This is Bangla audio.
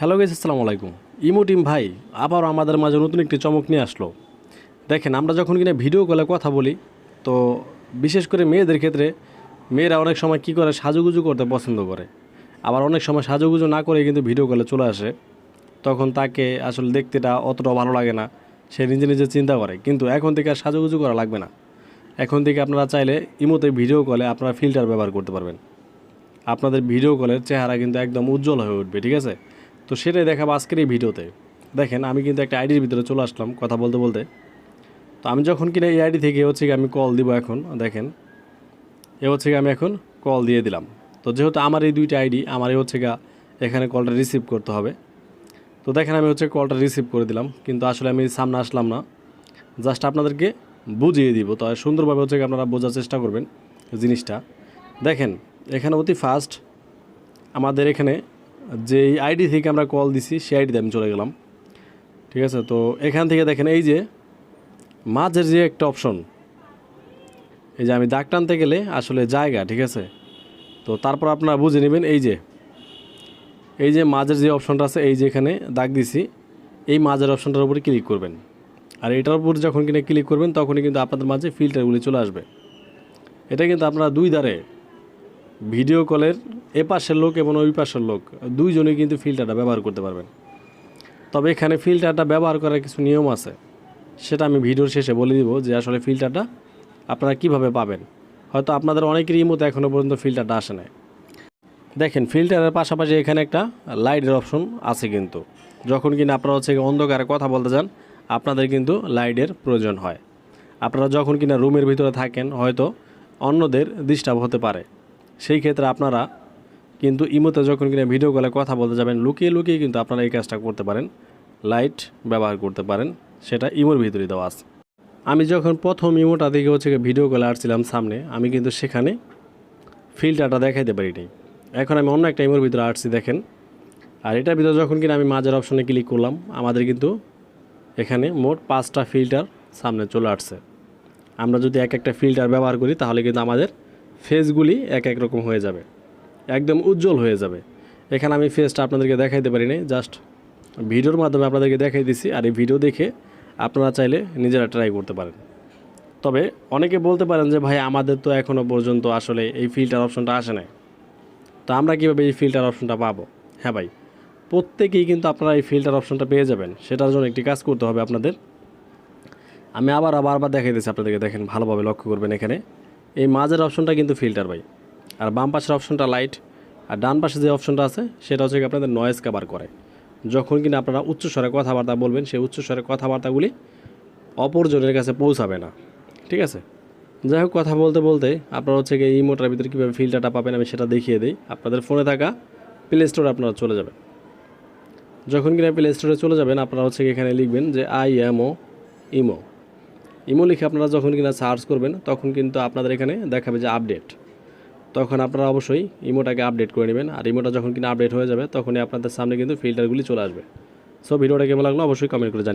হ্যালো গেস আসসালামু আলাইকুম। ইমো টিম ভাই আবার আমাদের মাঝে নতুন একটি চমক নিয়ে আসলো। দেখেন, আমরা যখন কিনা ভিডিও কলে কথা বলি, তো বিশেষ করে মেয়েদের ক্ষেত্রে মেয়েরা অনেক সময় কী করে, সাজুগুজু করতে পছন্দ করে। আবার অনেক সময় সাজুগুজু না করে কিন্তু ভিডিও কলে চলে আসে। তখন তাকে আসলে দেখতেটা অতটা ভালো লাগে না, সে নিজে নিজে চিন্তা করে। কিন্তু এখন থেকে আর সাজুগুজু করা লাগবে না। এখন থেকে আপনারা চাইলে ইমোতে ভিডিও কলে আপনারা ফিল্টার ব্যবহার করতে পারবেন। আপনাদের ভিডিও কলের চেহারা কিন্তু একদম উজ্জ্বল হয়ে উঠবে, ঠিক আছে? তো সেটাই দেখাবো আজকের এই ভিডিওতে। দেখেন, আমি কিন্তু একটা আইডির ভিতরে চলে আসলাম কথা বলতে বলতে। তো আমি যখন কিনা এই আইডি থেকে হচ্ছে আমি কল দিব এখন, দেখেন, এ হচ্ছে আমি এখন কল দিয়ে দিলাম। তো যেহেতু আমার এই দুইটা আইডি, আমার এই হচ্ছে এখানে কলটা রিসিভ করতে হবে। তো দেখেন, আমি হচ্ছে কলটা রিসিভ করে দিলাম, কিন্তু আসলে আমি সামনে আসলাম না। জাস্ট আপনাদেরকে বুঝিয়ে দিব, তো সুন্দরভাবে হচ্ছে আপনারা বোঝার চেষ্টা করবেন জিনিসটা। দেখেন, এখানে অতি ফাস্ট আমাদের এখানে যে আইডি থেকে আমরা কল দিছি, সেই আইডিতে আমি চলে গেলাম। ঠিক আছে? তো এখান থেকে দেখেন, এই যে মাঝের যে একটা অপশন এই যে আমি দাগ টানতে গেলে আসলে জায়গা, ঠিক আছে? তো তারপর আপনারা বুঝে নেবেন, এই যে এই যে মাঝের যে অপশনটা আছে, এই যে এখানে দাগ দিছি, এই মাঝের অপশনটার উপরে ক্লিক করবেন। আর এটার উপর যখন কিনা ক্লিক করবেন, তখনই কিন্তু আপনাদের মাঝে ফিল্টারগুলি চলে আসবে। এটা কিন্তু আপনারা দুই ধারে ভিডিও কলের এ পাশের লোক এবং ওই পাশের লোক, দুইজনেই কিন্তু ফিল্টারটা ব্যবহার করতে পারবেন। তবে এখানে ফিল্টারটা ব্যবহার করার কিছু নিয়ম আছে। সেটা আমি ভিডিওর শেষে বলে দিব যে আসলে ফিল্টারটা আপনারা কীভাবে পাবেন। হয়তো আপনাদের অনেকেরই মতো এখনও পর্যন্ত ফিল্টারটা আসে নাই। দেখেন ফিল্টারের পাশাপাশি এখানে একটা লাইটের অপশন আছে কিন্তু। যখন কিনা আপনারা হচ্ছে অন্ধকারে কথা বলতে যান, আপনাদের কিন্তু লাইটের প্রয়োজন হয়। আপনারা যখন কিনা রুমের ভিতরে থাকেন, হয়তো অন্যদের ডিস্টার্ব হতে পারে। সেই ক্ষেত্রে আপনারা কিন্তু ইমোতে যখন কিনা ভিডিও কলে কথা বলতে যাবেন, লুকিয়ে লুকিয়ে কিন্তু আপনারা এই কাজটা করতে পারেন। লাইট ব্যবহার করতে পারেন, সেটা ইমোর ভিতরে দেওয়া আছে। আমি যখন প্রথম ইমোটা থেকে হচ্ছে ভিডিও কলে আসছিলাম সামনে, আমি কিন্তু সেখানে ফিল্টারটা দেখাইতে পারিনি। এখন আমি অন্য একটা ইমোর ভিতরে আসছি, দেখেন। আর এটার ভিতরে যখন কিনা আমি মাঝের অপশনে ক্লিক করলাম, আমাদের কিন্তু এখানে মোট পাঁচটা ফিল্টার সামনে চলে আসছে। আমরা যদি এক একটা ফিল্টার ব্যবহার করি, তাহলে কিন্তু আমাদের ফেসগুলি এক এক রকম হয়ে যাবে। একদম উজ্জ্বল হয়ে যাবে। এখানে আমি ফেসটা আপনাদেরকে দেখাইতে পারি নাই জাস্ট ভিডিওর মাধ্যমে আপনাদেরকে দেখাই দিছি, আর এই ভিডিও দেখে আপনারা চাইলে নিজেরা ট্রাই করতে পারেন। তবে অনেকে বলতে পারেন যে, ভাই, আমাদের তো এখনও পর্যন্ত আসলে এই ফিল্টার অপশনটা আসে নাই। তো আমরা কীভাবে এই ফিল্টার অপশনটা পাবো? হ্যাঁ ভাই, প্রত্যেকেই কিন্তু আপনারা এই ফিল্টার অপশনটা পেয়ে যাবেন। সেটার জন্য একটি কাজ করতে হবে আপনাদের। আমি আবার বারবার দেখাই দিচ্ছি আপনাদেরকে দেখেন, ভালোভাবে লক্ষ্য করবেন এখানে। এই মাঝের অপশনটা কিন্তু ফিল্টার ভাই। আর বাম পাশের অপশনটা লাইট আর ডান পাশে যে অপশনটা আছে, সেটা হচ্ছে আপনাদের নয়েজ কাভার করে। যখন কিনা আপনারা উচ্চস্বরে কথাবার্তা বলবেন, সেই উচ্চস্বরে কথাবার্তাগুলি অপরজনের কাছে পৌঁছাবে না। ঠিক আছে? যাই হোক, কথা বলতে বলতে আপনারা হচ্ছে এই মোটার ভিতরে কীভাবে ফিল্টারটা পাবেন, আমি সেটা দেখিয়ে দিই। আপনাদের ফোনে থাকা প্লে স্টোরে আপনারা চলে যাবেন। যখন কিনা প্লে স্টোরে চলে যাবেন, আপনারা হচ্ছে এখানে লিখবেন যে I M O imo imo লিখে আপনারা যখন কিনা সার্চ করবেন, তখন কিন্তু আপনাদের এখানে দেখাবে যে আপডেট তখন আপনারা অবশ্যই ইমোটাকে আপডেট করে নেবেন। আর ইমোটা যখন কিনা আপডেট হয়ে যাবে, তখনই আপনাদের সামনে কিন্তু ফিল্টারগুলি চলে আসবে। সো ভিডিওটা কেমন লাগল অবশ্যই কমেন্ট করে জানিয়ে